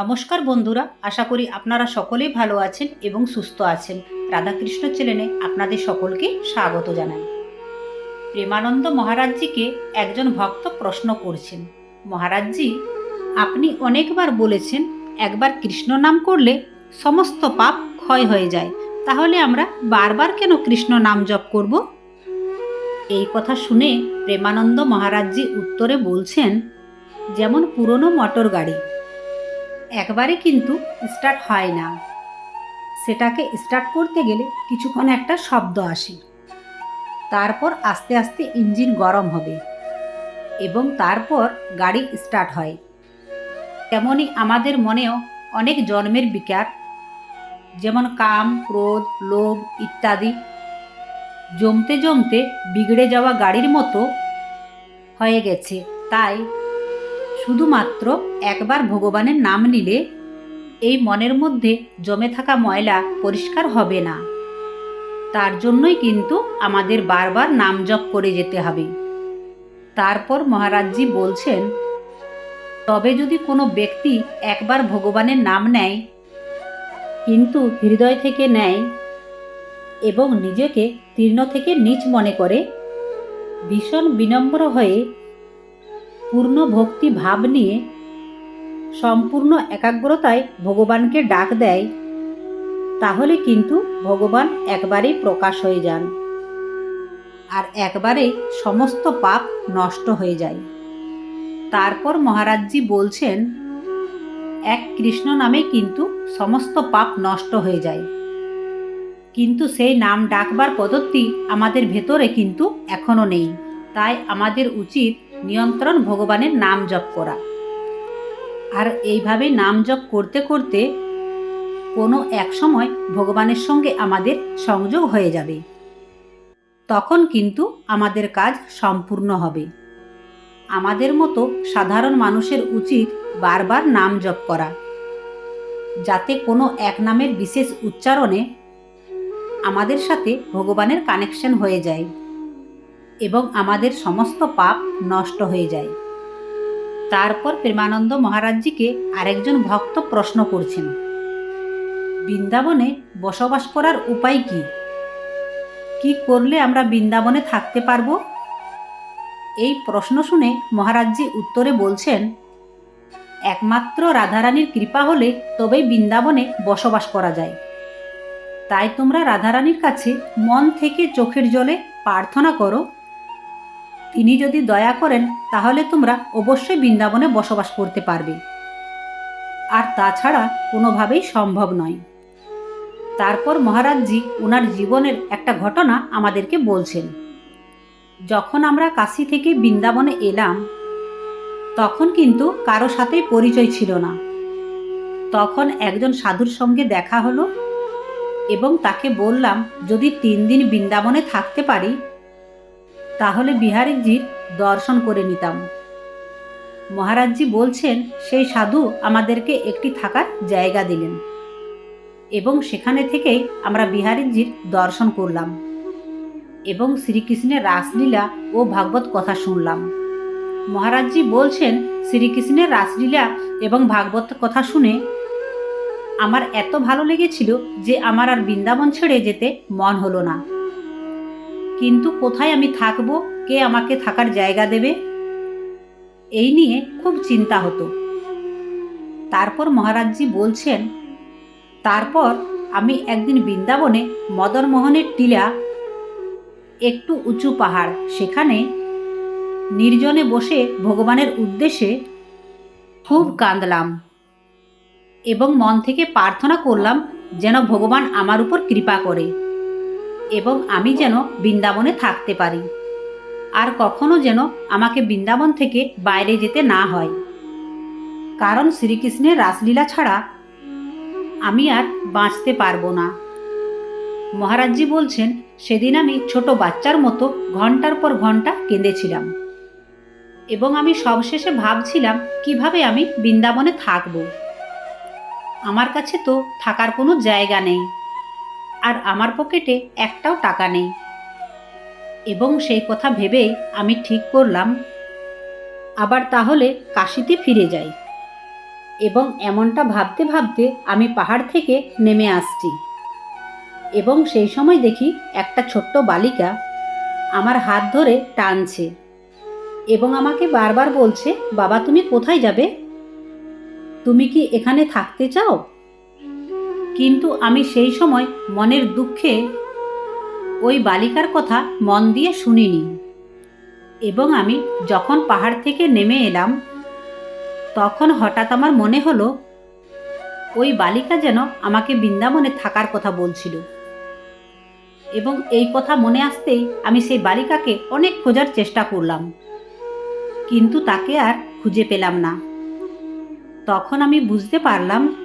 নমস্কার বন্ধুরা, আশা করি আপনারা সকলেই ভালো আছেন এবং সুস্থ আছেন। রাধাকৃষ্ণ চ্যানেলে আপনাদের সকলকে স্বাগত জানাই। প্রেমানন্দ মহারাজজিকে একজন ভক্ত প্রশ্ন করছেন, মহারাজজি, আপনি অনেকবার বলেছেন একবার কৃষ্ণ নাম করলে সমস্ত পাপ ক্ষয় হয়ে যায়। তাহলে আমরা বারবার কেন কৃষ্ণ নাম জপ করব? এই কথা শুনে প্রেমানন্দ মহারাজজি উত্তরে বলছেন, যেমন পুরনো মোটর গাড়ি একবারে কিন্তু স্টার্ট হয় না। সেটাকে স্টার্ট করতে গেলে কিছুক্ষণ একটা শব্দ আসে। তারপর আস্তে আস্তে ইঞ্জিন গরম হবে এবং তারপর গাড়ি স্টার্ট হয়। তেমনই আমাদের মনেও অনেক জন্মের বিকার, যেমন কাম, ক্রোধ, লোভ ইত্যাদি। জমতে জমতে বিগড়ে যাওয়া গাড়ির মতো হয়ে গেছে। তাই শুধুমাত্র একবার ভগবানের নাম নিলে এই মনের মধ্যে জমে থাকা ময়লা পরিষ্কার হবে না। তার জন্যই কিন্তু আমাদের বারবার নাম জপ করে যেতে হবে। তারপর মহারাজজি বলছেন, তবে যদি কোনো ব্যক্তি একবার ভগবানের নাম নেয়, কিন্তু হৃদয় থেকে নেয় এবং নিজেকে তীর্ণ থেকে নিচ মনে করে, ভীষণ বিনম্র হয়ে পূর্ণ ভক্তি ভাব নিয়ে, সম্পূর্ণ একাগ্রতায় ভগবানকে ডাক দেয়, তাহলে কিন্তু ভগবান একবারেই প্রকাশ হয়ে যান। আর একবারে সমস্ত পাপ নষ্ট হয়ে যায়। তারপর মহারাজজি বলছেন, এক কৃষ্ণ নামে কিন্তু সমস্ত পাপ নষ্ট হয়ে যায়। কিন্তু সেই নাম ডাকবার পদ্ধতি আমাদের ভেতরে কিন্তু এখনও নেই। তাই আমাদের উচিত নিয়ন্ত্রণ, ভগবানের নাম জপ করা। আর এইভাবে নাম জপ করতে করতে কোনো এক সময় ভগবানের সঙ্গে আমাদের সংযোগ হয়ে যাবে। তখন কিন্তু আমাদের কাজ সম্পূর্ণ হবে। আমাদের মতো সাধারণ মানুষের উচিত বারবার নাম জপ করা। যাতে কোনো এক নামের বিশেষ উচ্চারণে আমাদের সাথে ভগবানের কানেকশন হয়ে যায়। এবং আমাদের সমস্ত পাপ নষ্ট হয়ে যায়। তারপর প্রেমানন্দ মহারাজজিকে আরেকজন ভক্ত প্রশ্ন করছেন, বৃন্দাবনে বসবাস করার উপায় কি? কি করলে আমরা বৃন্দাবনে থাকতে পারব? এই প্রশ্ন শুনে মহারাজজি উত্তরে বলছেন, একমাত্র রাধারানীর কৃপা হলে তবেই বৃন্দাবনে বসবাস করা যায়। তাই তোমরা রাধারানীর কাছে মন থেকে চোখের জলে প্রার্থনা করো তিনি যদি দয়া করেন, তাহলে তোমরা অবশ্যই বৃন্দাবনে বসবাস করতে পারবে। আর তাছাড়া কোনোভাবেই সম্ভব নয়। তারপর মহারাজজি ওনার জীবনের একটা ঘটনা আমাদেরকে বলছেন। যখন আমরা কাশি থেকে বৃন্দাবনে এলাম, তখন কিন্তু কারও সাথেই পরিচয় ছিল না। তখন একজন সাধুর সঙ্গে দেখা হলো এবং তাকে বললাম, যদি তিন দিন বৃন্দাবনে থাকতে পারি তাহলে বিহারীজির দর্শন করে নিতাম। মহারাজজি বলছেন, সেই সাধু আমাদেরকে একটি থাকার জায়গা দিলেন এবং সেখানে থেকেই আমরা বিহারীজির দর্শন করলাম এবং শ্রীকৃষ্ণের রাসলীলা ও ভাগবত কথা শুনলাম। মহারাজজি বলছেন, শ্রীকৃষ্ণের রাসলীলা এবং ভাগবত কথা শুনে আমার এত ভালো লেগেছিল যে আমার আর বৃন্দাবন ছেড়ে যেতে মন হলো না। কিন্তু কোথায় আমি থাকব? কে আমাকে থাকার জায়গা দেবে? এই নিয়ে খুব চিন্তা হতো। তারপর মহারাজজি বলছেন, তারপর আমি একদিন বৃন্দাবনে মদনমোহনের টিলা, একটু উঁচু পাহাড়, সেখানে নির্জনে বসে ভগবানের উদ্দেশ্যে খুব কাঁদলাম এবং মন থেকে প্রার্থনা করলাম যেন ভগবান আমার উপর কৃপা করে। এবং আমি যেন বৃন্দাবনে থাকতে পারি। আর কখনো যেন আমাকে বৃন্দাবন থেকে বাইরে যেতে না হয়। কারণ শ্রীকৃষ্ণের রাসলীলা ছাড়া আমি আর বাঁচতে পারব না। মহারাজজি বলছেন, সেদিন আমি ছোট বাচ্চার মতো ঘণ্টার পর ঘণ্টা কেঁদেছিলাম এবং আমি সবশেষে ভাবছিলাম, কীভাবে আমি বৃন্দাবনে থাকব। আমার কাছে তো থাকার কোনো জায়গা নেই। আর আমার পকেটে একটাও টাকা নেই। এবং সেই কথা ভেবেই আমি ঠিক করলাম। আবার তাহলে কাশিতে ফিরে যাই। এবং এমনটা ভাবতে ভাবতে আমি পাহাড় থেকে নেমে আসছি। এবং সেই সময় দেখি একটা ছোট্ট বালিকা আমার হাত ধরে টানছে এবং আমাকে বারবার বলছে, বাবা, তুমি কোথায় যাবে? তুমি কি এখানে থাকতে চাও? কিন্তু আমি সেই সময় মনের দুঃখে ওই বালিকার কথা মন দিয়ে শুনিনি। এবং আমি যখন পাহাড় থেকে নেমে এলাম, তখন হঠাৎ আমার মনে হলো, ওই বালিকা যেন আমাকে বৃন্দাবনে থাকার কথা বলছিল। এবং এই কথা মনে আসতেই আমি সেই বালিকাকে অনেক খোঁজার চেষ্টা করলাম। কিন্তু তাকে আর খুঁজে পেলাম না। তখন আমি বুঝতে পারলাম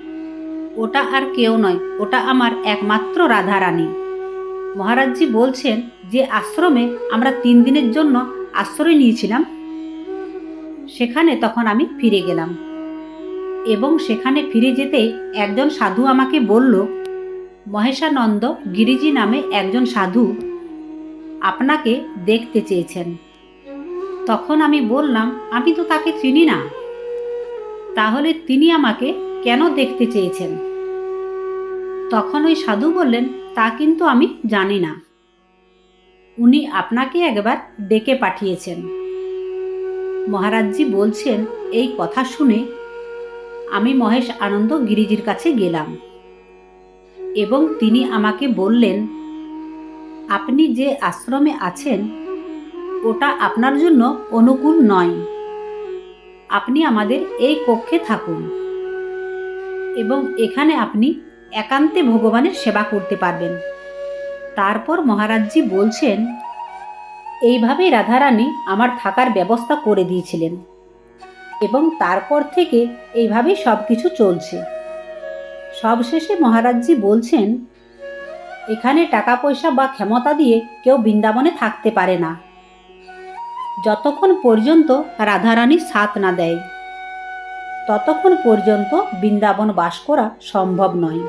ওটা আর কেউ নয়, ওটা আমার একমাত্র রাধারানী। মহারাজজি বলছেন যে আশ্রমে আমরা তিন দিনের জন্য আশ্রয় নিয়েছিলাম, সেখানে তখন আমি ফিরে গেলাম। এবং সেখানে ফিরে যেতেই একজন সাধু আমাকে বলল, মহেশানন্দ গিরিজি নামে একজন সাধু আপনাকে দেখতে চেয়েছেন। তখন আমি বললাম, আমি তো তাকে চিনি না। তাহলে তিনি আমাকে কেন দেখতে চেয়েছেন? তখন ওই সাধু বললেন, তা কিন্তু আমি জানি না। উনি আপনাকে একবার ডেকে পাঠিয়েছেন। মহারাজজি বলছেন, এই কথা শুনে আমি মহেশ আনন্দ গিরিজির কাছে গেলাম এবং তিনি আমাকে বললেন, আপনি যে আশ্রমে আছেন, ওটা আপনার জন্য অনুকূল নয়। আপনি আমাদের এই কক্ষে থাকুন এবং এখানে আপনি একান্তে ভগবানের সেবা করতে পারবেন। তারপর মহারাজজি বলছেন এইভাবেই রাধারানী আমার থাকার ব্যবস্থা করে দিয়েছিলেন এবং তারপর থেকে এইভাবেই সব কিছু চলছে। সবশেষে মহারাজজি বলছেন, এখানে টাকা পয়সা বা ক্ষমতা দিয়ে কেউ বৃন্দাবনে থাকতে পারে না। যতক্ষণ পর্যন্ত রাধারানী সাথ না দেয়। ততক্ষণ পর্যন্ত বৃন্দাবন বাস করা সম্ভব নয়।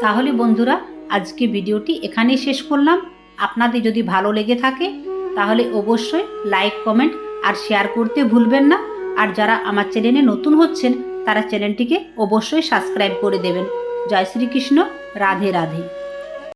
তাহলে বন্ধুরা, আজকে ভিডিওটি এখানেই শেষ করলাম। আপনাদের যদি ভালো লেগে থাকে, তাহলে অবশ্যই লাইক, কমেন্ট আর শেয়ার করতে ভুলবেন না। আর যারা আমার চ্যানেলে নতুন হচ্ছেন, তারা চ্যানেলটিকে অবশ্যই সাবস্ক্রাইব করে দেবেন। জয় শ্রীকৃষ্ণ, রাধে রাধে।